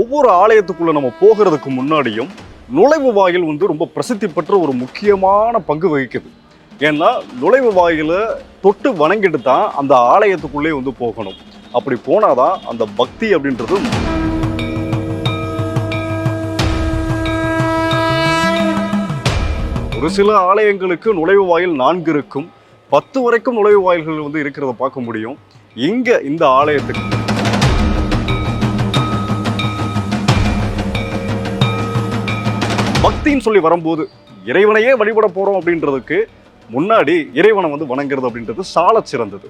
ஒவ்வொரு ஆலயத்துக்குள்ளே நம்ம போகிறதுக்கு முன்னாடியும் நுழைவு வாயில் வந்து ரொம்ப பிரசித்தி பெற்ற ஒரு முக்கியமான பங்கு வகிக்குது. ஏன்னா நுழைவு வாயிலை தொட்டு வணங்கிட்டு தான் அந்த ஆலயத்துக்குள்ளே வந்து போகணும். அப்படி போனாதான் அந்த பக்தி அப்படின்றது ஒரு சில ஆலயங்களுக்கு நுழைவு வாயில் நான்கு இருக்கும். பத்து வரைக்கும் நுழைவு வாயில்கள் வந்து இருக்கிறத பார்க்க முடியும். இங்கே இந்த ஆலயத்துக்கு பக்தின்னு சொல்லி வரும்போது இறைவனையே வழிபட போகிறோம் அப்படின்றதுக்கு முன்னாடி இறைவனை வந்து வணங்குறது அப்படின்றது சால சிறந்தது.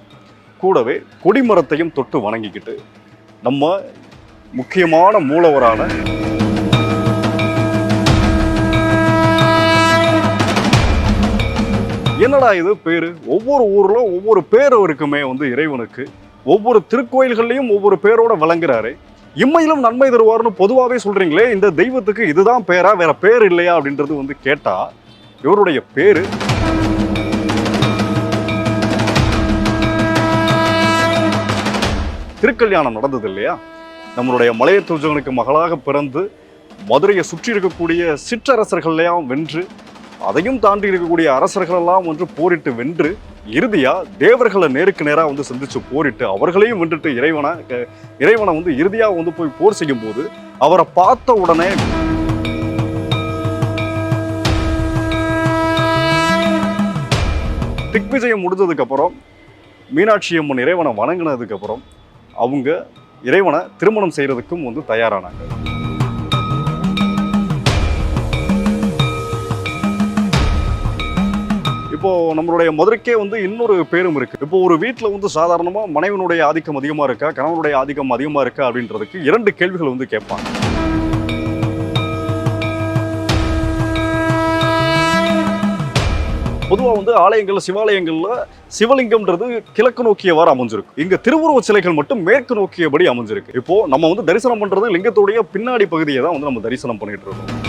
கூடவே கொடிமரத்தையும் தொட்டு வணங்கிக்கிட்டு நம்ம முக்கியமான மூலவரான என்னடா இது பேர்? ஒவ்வொரு ஊரில் ஒவ்வொரு பேர் இருக்குமே வந்து இறைவனுக்கு ஒவ்வொரு திருக்கோயில்கள்லையும் ஒவ்வொரு பேரோட விளங்குறாரு இம்மையிலும் நன்மை தருவார்னு பொதுவாகவே சொல்றீங்களே இந்த தெய்வத்துக்கு இதுதான் பேரா வேற பேர் இல்லையா அப்படின்றது வந்து கேட்டா இவருடைய பேரு திருக்கல்யாணம் நடந்தது இல்லையா? நம்மளுடைய மலைய தூஜகனுக்கு மகளாக பிறந்து மதுரையை சுற்றி இருக்கக்கூடிய சிற்றரசர்களையும் வென்று அதையும் தாண்டி இருக்கக்கூடிய அரசர்களெல்லாம் வந்து போரிட்டு வென்று இறுதியா தேவர்களை நேருக்கு நேராக வந்து சந்திச்சு போரிட்டு அவர்களையும் வென்றுட்டு இறைவனை இறைவனை வந்து இறுதியா வந்து போய் போர் செய்யும் போது அவரை பார்த்த உடனே திக்விஜயம் முடிஞ்சதுக்கு அப்புறம் மீனாட்சி அம்மன் இறைவனை வணங்கினதுக்கு அப்புறம் அவங்க இறைவனை திருமணம் செய்யறதுக்கும் வந்து தயாரானாங்க. இப்போ நம்மளுடைய மதுரைக்கே வந்து இன்னொரு பேரும் இருக்கு. இப்போ ஒரு வீட்டில் வந்து சாதாரணமாக மனைவனுடைய ஆதிக்கம் அதிகமாக இருக்கா? கணவனுடைய ஆதிக்கம் அதிகமாக இருக்கா? அப்படின்றதுக்கு இரண்டு கேள்விகள் வந்து கேட்பாங்க. பொதுவாக வந்து ஆலயங்களில் சிவாலயங்களில் சிவலிங்கம்ன்றது கிழக்கு நோக்கியவாறு அமைஞ்சிருக்கு. இங்கே திருவுருவ சிலைகள் மட்டும் மேற்கு நோக்கியபடி அமைஞ்சிருக்கு. இப்போ நம்ம வந்து தரிசனம் பண்ணுறது லிங்கத்துடைய பின்னாடி பகுதியை தான் வந்து நம்ம தரிசனம் பண்ணிட்டு இருக்கோம்.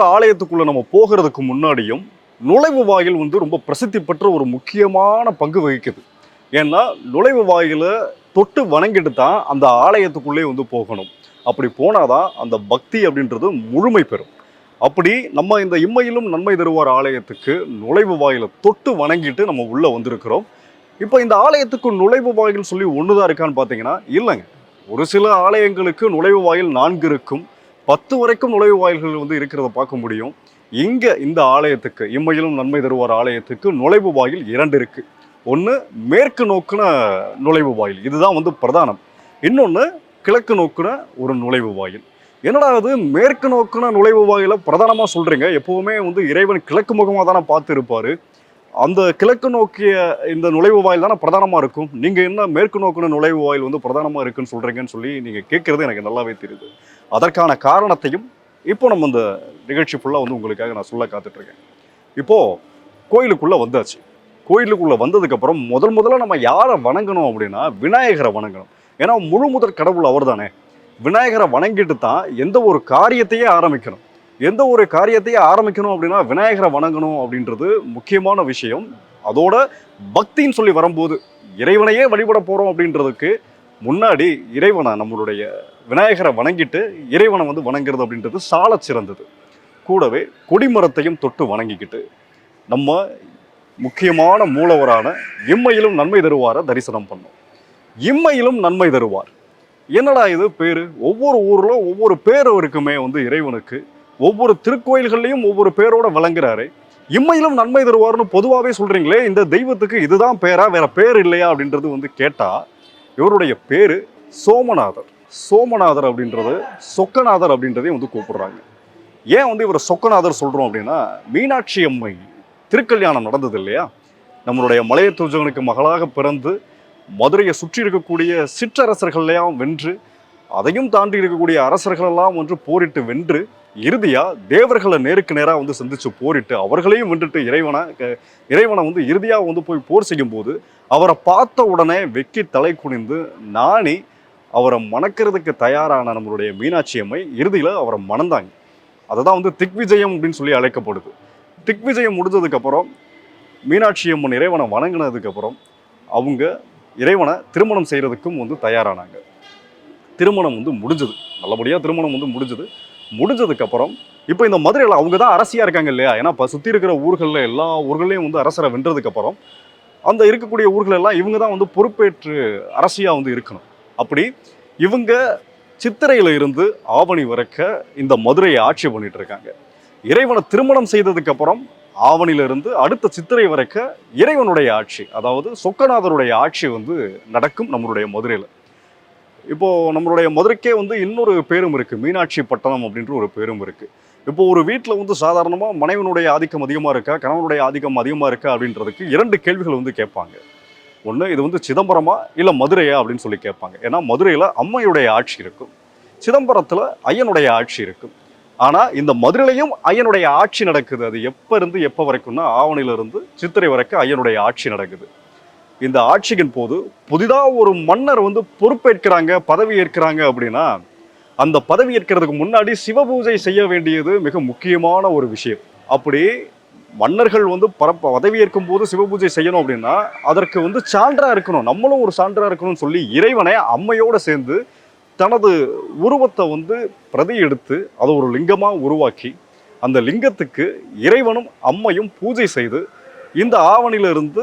ஒவ்வொரு ஆலயத்துக்குள்ளே நம்ம போகிறதுக்கு முன்னாடியும் நுழைவு வாயில் வந்து ரொம்ப பிரசித்தி பெற்ற ஒரு முக்கியமான பங்கு வகிக்குது. ஏன்னா நுழைவு வாயிலை தொட்டு வணங்கிட்டு தான் அந்த ஆலயத்துக்குள்ளே வந்து போகணும். அப்படி போனாதான் அந்த பக்தி அப்படின்றது முழுமை பெறும். அப்படி நம்ம இந்த இம்மையிலும் நன்மை தருவார் ஆலயத்துக்கு நுழைவு வாயிலை தொட்டு வணங்கிட்டு நம்ம உள்ளே வந்திருக்கிறோம். இப்போ இந்த ஆலயத்துக்கு நுழைவு வாயில் சொல்லி ஒண்ணுதான் இருக்கான்னு பார்த்தீங்கன்னா இல்லைங்க. ஒரு சில ஆலயங்களுக்கு நுழைவு வாயில் நான்கு இருக்கும். பத்து வரைக்கும் நுழைவு வாயில்கள் வந்து இருக்கிறத பார்க்க முடியும். இங்க இந்த ஆலயத்துக்கு இம்மையிலும் நன்மை தருவார் ஆலயத்துக்கு நுழைவு வாயில் இரண்டு இருக்கு. ஒன்று மேற்கு நோக்குன நுழைவு வாயில் இதுதான் வந்து பிரதானம். இன்னொன்று கிழக்கு நோக்குன ஒரு நுழைவு வாயில். என்னடா அது மேற்கு நோக்குன நுழைவு வாயில பிரதானமாக சொல்கிறீங்க எப்போவுமே வந்து இறைவன் கிழக்கு முகமாக தானே பார்த்து இருப்பார் அந்த கிழக்கு நோக்கிய இந்த நுழைவு வாயில் தானே பிரதானமாக இருக்கும். நீங்கள் என்ன மேற்கு நோக்குன நுழைவு வாயில் வந்து பிரதானமாக இருக்குன்னு சொல்கிறீங்கன்னு சொல்லி நீங்கள் கேட்குறது எனக்கு நல்லாவே தெரியுது. அதற்கான காரணத்தையும் இப்போ நம்ம இந்த நிகழ்ச்சி ஃபுல்லாக வந்து உங்களுக்காக நான் சொல்ல காத்துட்ருக்கேன். இப்போது கோயிலுக்குள்ளே வந்தாச்சு. கோயிலுக்குள்ளே வந்ததுக்கப்புறம் முதல் முதல்ல நம்ம யாரை வணங்கணும் அப்படின்னா விநாயகரை வணங்கணும். ஏன்னா முழு முதற் கடவுள் அவர் தானே விநாயகரை வணங்கிட்டு தான் எந்த ஒரு காரியத்தையே ஆரம்பிக்கணும். எந்த ஒரு காரியத்தையே ஆரம்பிக்கணும் அப்படின்னா விநாயகரை வணங்கணும் அப்படின்றது முக்கியமான விஷயம். அதோட பக்தின்னு சொல்லி வரும்போது இறைவனையே வழிபட போகிறோம் அப்படின்றதுக்கு முன்னாடி இறைவனை நம்மளுடைய விநாயகரை வணங்கிட்டு இறைவனை வந்து வணங்குறது அப்படின்றது சால சிறந்தது. கூடவே கொடிமரத்தையும் தொட்டு வணங்கிக்கிட்டு நம்ம முக்கியமான மூலவரான இம்மையிலும் நன்மை தருவாரை தரிசனம் பண்ணோம். இம்மையிலும் நன்மை தருவார். என்னடா இது பேர்? ஒவ்வொரு ஊரில் ஒவ்வொரு பேர் இருக்குமே வந்து இறைவனுக்கு. ஒவ்வொரு திருக்கோயில்கள்லையும் ஒவ்வொரு பேரோட விளங்குறாரு. இம்மையிலும் நன்மை தருவார்னு பொதுவாகவே சொல்கிறீங்களே இந்த தெய்வத்துக்கு இதுதான் பேரா வேற பேர் இல்லையா அப்படின்றது வந்து கேட்டால் இவருடைய பேர் சோமநாதர். சோமநாதர் அப்படின்றது சொக்கநாதர் அப்படின்றதையும் வந்து கூப்பிடுறாங்க. ஏன் வந்து இவர் சொக்கநாதர் சொல்கிறோம் அப்படின்னா மீனாட்சி அம்மை திருக்கல்யாணம் நடந்தது இல்லையா? நம்மளுடைய மலைய துர்ஜகனுக்கு மகளாக பிறந்து மதுரையை சுற்றி இருக்கக்கூடிய சிற்றரசர்களையும் வென்று அதையும் தாண்டி இருக்கக்கூடிய அரசர்களெல்லாம் ஒன்று போரிட்டு வென்று இறுதியாக தேவர்களை நேருக்கு நேராக வந்து சந்தித்து போரிட்டு அவர்களையும் வென்றுட்டு இறைவனை க- இறைவனை வந்து இறுதியாக வந்து போய் போர் செய்யும் போது அவரை பார்த்த உடனே வெக்கி தலை குனிந்து நாணி அவரை மணக்கிறதுக்கு தயாரான நம்மளுடைய மீனாட்சி அம்மை இறுதியில் அவரை மணந்தாங்க. அதுதான் வந்து திக்விஜயம் அப்படின்னு சொல்லி அழைக்கப்படுது. திக்விஜயம் முடிஞ்சதுக்கப்புறம் மீனாட்சி அம்மன் இறைவனை வணங்கினதுக்கப்புறம் அவங்க இறைவனை திருமணம் செய்கிறதுக்கும் வந்து தயாரானாங்க. திருமணம் வந்து முடிஞ்சது. நல்லபடியாக திருமணம் வந்து முடிஞ்சது. முடிஞ்சதுக்கப்புறம் இப்போ இந்த மதுரையில் அவங்க தான் அரசியாக இருக்காங்க இல்லையா? ஏன்னா இப்போ சுற்றி இருக்கிற ஊர்களில் எல்லா ஊர்களையும் வந்து அரசரை வென்றதுக்கப்புறம் அந்த இருக்கக்கூடிய ஊர்கள் எல்லாம் இவங்க தான் வந்து பொறுப்பேற்று அரசியாக வந்து இருக்கணும். அப்படி இவங்க சித்திரையில் இருந்து ஆவணி வரைக்க இந்த மதுரையை ஆட்சி பண்ணிட்டு இருக்காங்க. இறைவனை திருமணம் செய்ததுக்கப்புறம் ஆவணியிலிருந்து அடுத்த சித்திரை வரைக்க இறைவனுடைய ஆட்சி அதாவது சொக்கநாதருடைய ஆட்சி வந்து நடக்கும் நம்மளுடைய மதுரையில். இப்போது நம்மளுடைய மதுரைக்கே வந்து இன்னொரு பேரும் இருக்குது மீனாட்சி பட்டணம் அப்படின்ற ஒரு பேரும் இருக்குது இப்போ ஒரு வீட்டில் வந்து சாதாரணமாக மனைவனுடைய ஆதிக்கம் அதிகமாக இருக்கா? கணவனுடைய ஆதிக்கம் அதிகமாக இருக்கா? அப்படின்றதுக்கு இரண்டு கேள்விகள் வந்து கேட்பாங்க. ஒன்று இது வந்து சிதம்பரமா இல்லை மதுரையா அப்படின்னு சொல்லி கேட்பாங்க. ஏன்னா மதுரையில் அம்மையுடைய ஆட்சி இருக்கும். சிதம்பரத்தில் ஐயனுடைய ஆட்சி இருக்கும். ஆனால் இந்த மதுரையிலையும் ஐயனுடைய ஆட்சி நடக்குது. அது எப்போ இருந்து எப்போ வரைக்கும்னா ஆவணியிலிருந்து சித்திரை வரைக்கும் ஐயனுடைய ஆட்சி நடக்குது. இந்த ஆட்சியின் போது புதிதாக ஒரு மன்னர் வந்து பொறுப்பேற்கிறாங்க பதவி ஏற்கிறாங்க அப்படின்னா அந்த பதவி ஏற்கிறதுக்கு முன்னாடி சிவபூஜை செய்ய வேண்டியது மிக முக்கியமான ஒரு விஷயம். அப்படி மன்னர்கள் வந்து பரப்ப பதவி ஏற்கும் போது சிவபூஜை செய்யணும் அப்படின்னா அதற்கு வந்து சான்றாக இருக்கணும். நம்மளும் ஒரு சான்றாக இருக்கணும்னு சொல்லி இறைவனை அம்மையோடு சேர்ந்து தனது உருவத்தை வந்து பிரதி எடுத்து அதை ஒரு லிங்கமாக உருவாக்கி அந்த லிங்கத்துக்கு இறைவனும் அம்மையும் பூஜை செய்து இந்த ஆவணிலிருந்து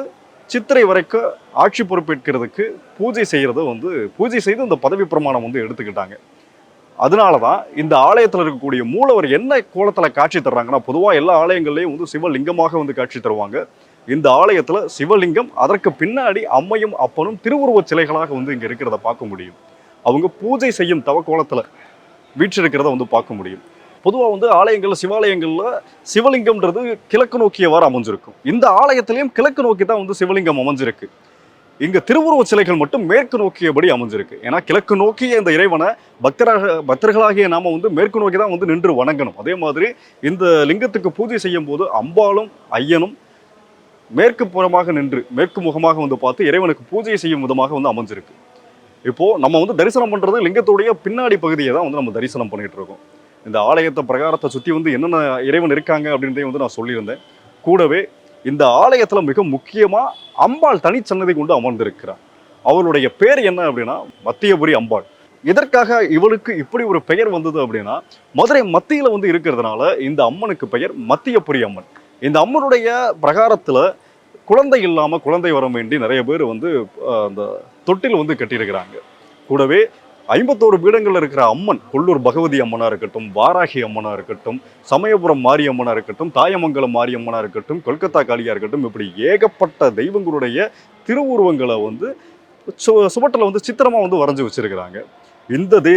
சித்திரை வரைக்கும் ஆட்சி பொறுப்பேற்கிறதுக்கு பூஜை செய்கிறத வந்து பூஜை செய்து இந்த பதவி பிரமாணம் வந்து எடுத்துக்கிட்டாங்க. அதனால தான் இந்த ஆலயத்தில் இருக்கக்கூடிய மூலவர் என்ன கோலத்தில் காட்சி தர்றாங்கன்னா பொதுவாக எல்லா ஆலயங்கள்லேயும் வந்து சிவலிங்கமாக வந்து காட்சி தருவாங்க. இந்த ஆலயத்தில் சிவலிங்கம் அதற்கு பின்னாடி அம்மையும் அப்பனும் திருவுருவச் சிலைகளாக வந்து இங்கே இருக்கிறத பார்க்க முடியும். அவங்க பூஜை செய்யும் தவ கோலத்தில் வீற்றிருக்கிறத வந்து பார்க்க முடியும். பொதுவாக வந்து ஆலயங்கள் சிவாலயங்களில் சிவலிங்கம்ன்றது கிழக்கு நோக்கியவாறு அமைஞ்சிருக்கும். இந்த ஆலயத்திலையும் கிழக்கு நோக்கி தான் வந்து சிவலிங்கம் அமைஞ்சிருக்கு. இங்கே திருவுருவச் சிலைகள் மட்டும் மேற்கு நோக்கியபடி அமைஞ்சிருக்கு. ஏன்னா கிழக்கு நோக்கிய இந்த இறைவனை பக்தராக பக்தர்களாகிய நாம் வந்து மேற்கு நோக்கி தான் வந்து நின்று வணங்கணும். அதே மாதிரி இந்த லிங்கத்துக்கு பூஜை செய்யும் போது அம்பாளும் ஐயனும் மேற்கு புறமாக நின்று மேற்கு முகமாக வந்து பார்த்து இறைவனுக்கு பூஜை செய்யும் விதமாக வந்து அமைஞ்சிருக்கு. இப்போது நம்ம வந்து தரிசனம் பண்ணுறது லிங்கத்துடைய பின்னாடி பகுதியை தான் வந்து நம்ம தரிசனம் பண்ணிகிட்டு இருக்கோம். இந்த ஆலயத்தை பிரகாரத்தை சுற்றி வந்து என்னென்ன இறைவன் இருக்காங்க அப்படின்றதையும் வந்து நான் சொல்லியிருந்தேன். கூடவே இந்த ஆலயத்தில் மிக முக்கியமாக அம்பாள் தனிச்சன்னதை கொண்டு அமர்ந்திருக்கிறார். அவளுடைய பேர் என்ன அப்படின்னா மத்தியபுரி அம்பாள். எதற்காக இவளுக்கு இப்படி ஒரு பெயர் வந்தது அப்படின்னா மதுரை மத்தியில் வந்து இருக்கிறதுனால இந்த அம்மனுக்கு பெயர் மத்தியபுரி அம்மன். இந்த அம்மனுடைய பிரகாரத்தில் குழந்தை இல்லாமல் குழந்தை வர வேண்டி நிறைய பேர் வந்து அந்த தொட்டில் வந்து கட்டியிருக்கிறாங்க. கூடவே ஐம்பத்தோரு பீடங்களில் இருக்கிற அம்மன் கொல்லூர் பகவதி அம்மனாக இருக்கட்டும் வாராகி அம்மனாக இருக்கட்டும் சமயபுரம் மாரியம்மனாக இருக்கட்டும் தாயமங்கலம் மாரியம்மனாக இருக்கட்டும் கொல்கத்தா காளியாக இருக்கட்டும் இப்படி ஏகப்பட்ட தெய்வங்களுடைய திருவுருவங்களை வந்து சு சுவட்டில் வந்து சித்திரமாக வந்து வரைஞ்சி வச்சுருக்கிறாங்க. இந்த தே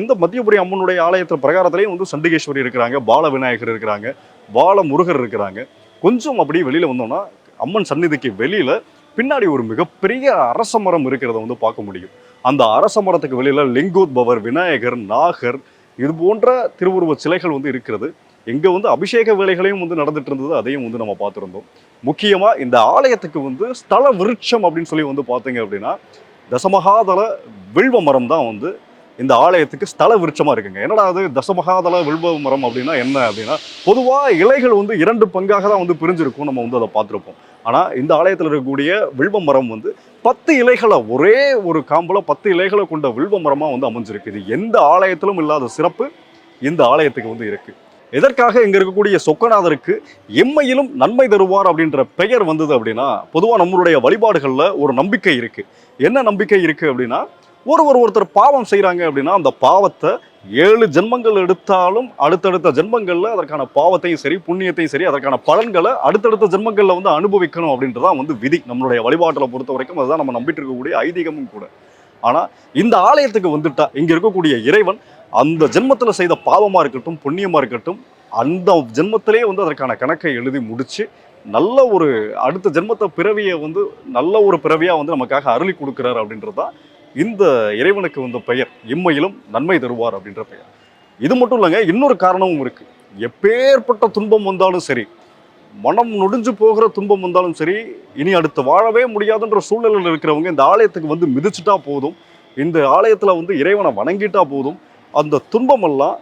இந்த மத்தியபுரி அம்மனுடைய ஆலயத்தில் பிரகாரத்திலையும் வந்து சண்டிகேஸ்வரி இருக்கிறாங்க பால விநாயகர் இருக்கிறாங்க பால முருகர் இருக்கிறாங்க. கொஞ்சம் அப்படியே வெளியில் வந்தோம்னா அம்மன் சந்நிதிக்கு வெளியில் பின்னாடி ஒரு மிகப்பெரிய அரச மரம் இருக்கிறத வந்து பார்க்க முடியும். அந்த அரச மரத்துக்கு வெளியில் லிங்கோத்பவர் விநாயகர் நாகர் இது போன்ற திருவுருவ சிலைகள் வந்து இருக்கிறது. இங்கே வந்து அபிஷேக வேலைகளையும் வந்து நடந்துட்டு இருந்தது அதையும் வந்து நம்ம பார்த்துருந்தோம். முக்கியமாக இந்த ஆலயத்துக்கு வந்து ஸ்தல விருட்சம் அப்படின்னு சொல்லி வந்து பார்த்தீங்க அப்படின்னா தசமகாதள வில்வ மரம் தான் வந்து இந்த ஆலயத்துக்கு ஸ்தல விருட்சமாக இருக்குங்க. என்னடா அது? தசமகாதல வில்வ மரம் அப்படின்னா என்ன அப்படின்னா பொதுவாக இலைகள் வந்து இரண்டு பங்காக தான் வந்து பிரிஞ்சிருக்கும். நம்ம வந்து அதை பார்த்துருப்போம். ஆனால் இந்த ஆலயத்தில் இருக்கக்கூடிய வில்வ மரம் வந்து பத்து இலைகளை ஒரே ஒரு காம்பில் பத்து இலைகளை கொண்ட வில்வ மரமாக வந்து அமைஞ்சிருக்கு. இது எந்த ஆலயத்திலும் இல்லாத சிறப்பு இந்த ஆலயத்துக்கு வந்து இருக்குது எதற்காக இங்கே இருக்கக்கூடிய சொக்கநாதருக்கு எம்மையிலும் நன்மை தருவார் அப்படின்ற பெயர் வந்தது அப்படின்னா பொதுவாக நம்மளுடைய வழிபாடுகளில் ஒரு நம்பிக்கை இருக்குது என்ன நம்பிக்கை இருக்குது அப்படின்னா ஒருவர் ஒருத்தர் பாவம் செய்கிறாங்க அப்படின்னா அந்த பாவத்தை ஏழு ஜென்மங்கள் எடுத்தாலும் அடுத்தடுத்த ஜென்மங்களில் அதற்கான பாவத்தையும் சரி புண்ணியத்தையும் சரி அதற்கான பலன்களை அடுத்தடுத்த ஜென்மங்களில் வந்து அனுபவிக்கணும் அப்படின்றதான் வந்து விதி. நம்மளுடைய வழிபாட்டில் பொறுத்த வரைக்கும் அதுதான் நம்ம நம்பிட்டு இருக்கக்கூடிய ஐதீகமும் கூட. ஆனால் இந்த ஆலயத்துக்கு வந்துட்டா இங்கே இருக்கக்கூடிய இறைவன் அந்த ஜென்மத்தில் செய்த பாவமாக இருக்கட்டும் புண்ணியமாக இருக்கட்டும் அந்த ஜென்மத்திலே வந்து அதற்கான கணக்கை எழுதி முடித்து நல்ல ஒரு அடுத்த ஜென்மத்தை பிறவியை வந்து நல்ல ஒரு பிறவியாக வந்து நமக்காக அருளி கொடுக்குறாரு அப்படின்றது தான் இந்த இறைவனுக்கு வந்த பெயர் இம்மையிலும் நன்மை தருவார் அப்படின்ற பெயர். இது மட்டும் இல்லைங்க இன்னொரு காரணமும் இருக்குது எப்பேற்பட்ட துன்பம் வந்தாலும் சரி மனம் நொடிஞ்சு போகிற துன்பம் வந்தாலும் சரி இனி அடுத்து வாழவே முடியாதுன்ற சூழ்நிலையில் இருக்கிறவங்க இந்த ஆலயத்துக்கு வந்து மிதிச்சுட்டா போதும். இந்த ஆலயத்தில் வந்து இறைவனை வணங்கிட்டா போதும். அந்த துன்பமெல்லாம்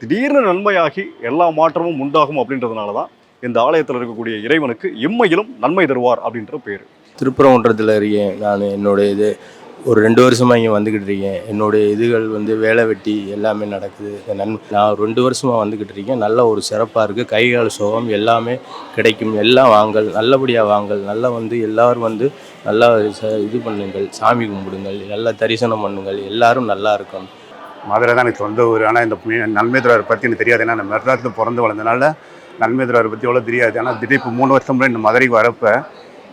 திடீர்னு நன்மையாகி எல்லா மாற்றமும் உண்டாகும் அப்படின்றதுனால தான் இந்த ஆலயத்தில் இருக்கக்கூடிய இறைவனுக்கு இம்மையிலும் நன்மை தருவார் அப்படின்ற பேர். திருப்பரங்குன்றத்தில் இருக்கேன். நான் என்னுடைய இது ஒரு ரெண்டு வருஷமாக இங்கே வந்துக்கிட்டு இருக்கேன். என்னுடைய இதுகள் வந்து வேலை வெட்டி எல்லாமே நடக்குது. நன் நான் ரெண்டு வருஷமாக வந்துக்கிட்டு இருக்கேன். நல்ல ஒரு சிறப்பாக இருக்குது கைகால் சுகம் எல்லாமே கிடைக்கும். எல்லாம் வாங்கல் நல்லபடியாக வாங்கல். நல்லா வந்து எல்லோரும் வந்து நல்லா ச- இது பண்ணுங்கள். சாமி கும்பிடுங்கள். நல்லா தரிசனம் பண்ணுங்கள். எல்லாரும் நல்லா இருக்கணும். மதுரை தான் எனக்கு சொந்த ஊர். ஆனால் இந்த மீ- நன்மைதுரார் பற்றி எனக்கு தெரியாது. ஏன்னா நான் மெட்ராஸில் பிறந்து வளர்ந்தனால நன்மைதுரார் பற்றி எவ்வளோ தெரியாது. ஆனால் திடீர் இப்போ மூணு வருஷம் முன்னாடி இந்த மதுரைக்கு வரப்போ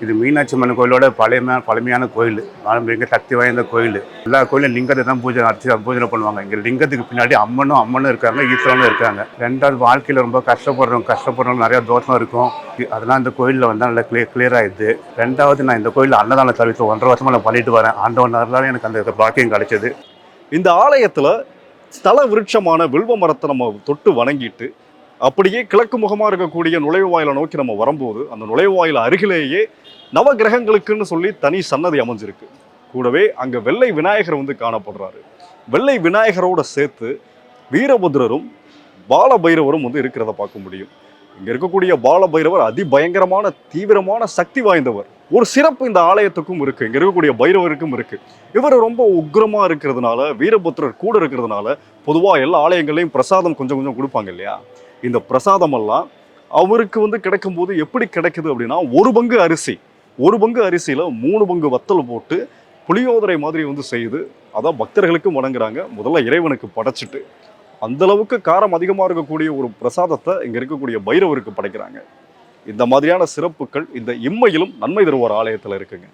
இது மீனாட்சி அம்மன் கோயிலோட பழைய பழமையான கோயில். மிக சக்தி வாய்ந்த கோயில். எல்லா கோயிலும் லிங்கத்தை தான் பூஜை அர்ச்சி பூஜை பண்ணுவாங்க. இங்கே லிங்கத்துக்கு பின்னாடி அம்மனும் அம்மனும் இருக்காங்க ஈஸ்வரனும் இருக்காங்க. ரெண்டாவது வாழ்க்கையில் ரொம்ப கஷ்டப்படுறவங்க கஷ்டப்படுறவங்க நிறையா தோஷம் இருக்கும். அதெல்லாம் இந்த கோயிலில் வந்தால் நல்லா கிளியர் கிளியர் ஆயிடுது. ரெண்டாவது நான் இந்த கோயிலில் அன்னதான சர்வீஸ் ஒன்றரை வருஷமாக நான் பண்ணிட்டு வரேன். ஆண்டவனால எனக்கு அந்த பாக்கியம் கிடைச்சது. இந்த ஆலயத்துல ஸ்தல விருட்சமான வில்வ மரத்தை நம்ம தொட்டு வணங்கிட்டு அப்படியே கிழக்கு முகமாக இருக்கக்கூடிய நுழைவாயிலை நோக்கி நம்ம வரும்போது அந்த நுழைவாயில் அருகிலேயே நவ கிரகங்களுக்குன்னு சொல்லி தனி சன்னதி அமைஞ்சிருக்கு. கூடவே அங்கே வெள்ளை விநாயகர் வந்து காணப்படுறாரு. வெள்ளை விநாயகரோட சேர்த்து வீரபத்ரரும் பாலபைரவரும் வந்து இருக்கிறத பார்க்க முடியும். இங்கே இருக்கக்கூடிய பாலபைரவர் அதிபயங்கரமான தீவிரமான சக்தி வாய்ந்தவர். ஒரு சிறப்பு இந்த ஆலயத்துக்கும் இருக்குது இங்கே இருக்கக்கூடிய பைரவருக்கும் இருக்கு. இவர் ரொம்ப உக்ரமாக இருக்கிறதுனால வீரபுத்திரர் கூட இருக்கிறதுனால பொதுவாக எல்லா ஆலயங்களையும் பிரசாதம் கொஞ்சம் கொஞ்சம் கொடுப்பாங்க இல்லையா? இந்த பிரசாதமெல்லாம் அவருக்கு வந்து கிடைக்கும்போது எப்படி கிடைக்குது அப்படின்னா ஒரு பங்கு அரிசி. ஒரு பங்கு அரிசியில் மூணு பங்கு வத்தல் போட்டு புளியோதரை மாதிரி வந்து செய்து அதான் பக்தர்களுக்கும் வணங்குறாங்க. முதல்ல இறைவனுக்கு படைச்சிட்டு அந்த அளவுக்கு காரம் அதிகமாக இருக்கக்கூடிய ஒரு பிரசாதத்தை இங்கே இருக்கக்கூடிய பைரவருக்கு படைக்கிறாங்க. இந்த மாதிரியான சிறப்புகள் இந்த இம்மையிலும் நன்மை தருவார் ஆலயத்தில் இருக்குங்க.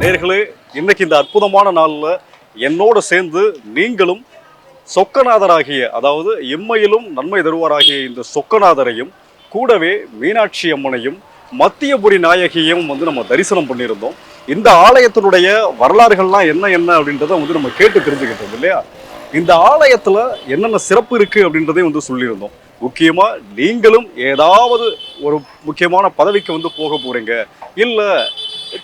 நேர்களே இன்னைக்கு இந்த அற்புதமான நாளில் என்னோட சேர்ந்து நீங்களும் சொக்கநாதராகிய அதாவது இம்மையிலும் நன்மை தருவாராகிய இந்த சொக்கநாதரையும் கூடவே மீனாட்சி அம்மனையும் மத்தியபுரி நாயகியும் வந்து நம்ம தரிசனம் பண்ணியிருந்தோம். இந்த ஆலயத்தினுடைய வரலாறுகள்லாம் என்ன என்ன அப்படின்றத வந்து நம்ம கேட்டு தெரிஞ்சுக்கிட்டோம் இல்லையா? இந்த ஆலயத்தில் என்னென்ன சிறப்பு இருக்குது அப்படின்றதையும் வந்து சொல்லியிருந்தோம். முக்கியமாக நீங்களும் ஏதாவது ஒரு முக்கியமான பதவிக்கு வந்து போக போகிறீங்க இல்லை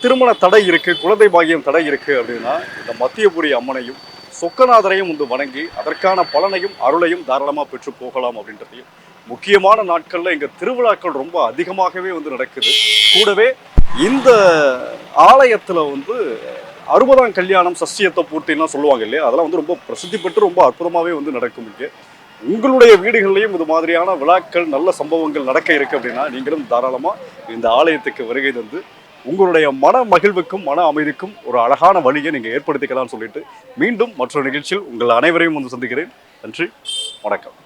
திருமண தடை இருக்குது குழந்தை பாகியம் தடை இருக்குது அப்படின்னா இந்த மத்தியபுரி அம்மனையும் சொக்கநாதரையும் வந்து வணங்கி அதற்கான பலனையும் அருளையும் தாராளமாக பெற்று போகலாம் அப்படின்றதையும் முக்கியமான நாட்களில் இங்கே திருவிழாக்கள் ரொம்ப அதிகமாகவே வந்து நடக்குது. கூடவே இந்த ஆலயத்தில் வந்து அறுபதாம் கல்யாணம் சஷ்டியத்தை பூர்த்தின்லாம் சொல்லுவாங்க இல்லையா? அதெல்லாம் வந்து ரொம்ப பிரசித்தி பெற்று ரொம்ப அற்புதமாகவே வந்து நடக்கும் இங்கே. உங்களுடைய வீடுகள்லையும் இது மாதிரியான விழாக்கள் நல்ல சம்பவங்கள் நடக்க இருக்கு அப்படின்னா நீங்களும் தாராளமாக இந்த ஆலயத்துக்கு வருகை தந்து உங்களுடைய மன மகிழ்வுக்கும் மன அமைதிக்கும் ஒரு அழகான வழியை நீங்கள் ஏற்படுத்திக்கலாம்னு சொல்லிட்டு மீண்டும் மற்றொரு நிகழ்ச்சியில் உங்கள் அனைவரையும் வந்து சந்திக்கிறேன். நன்றி வணக்கம்.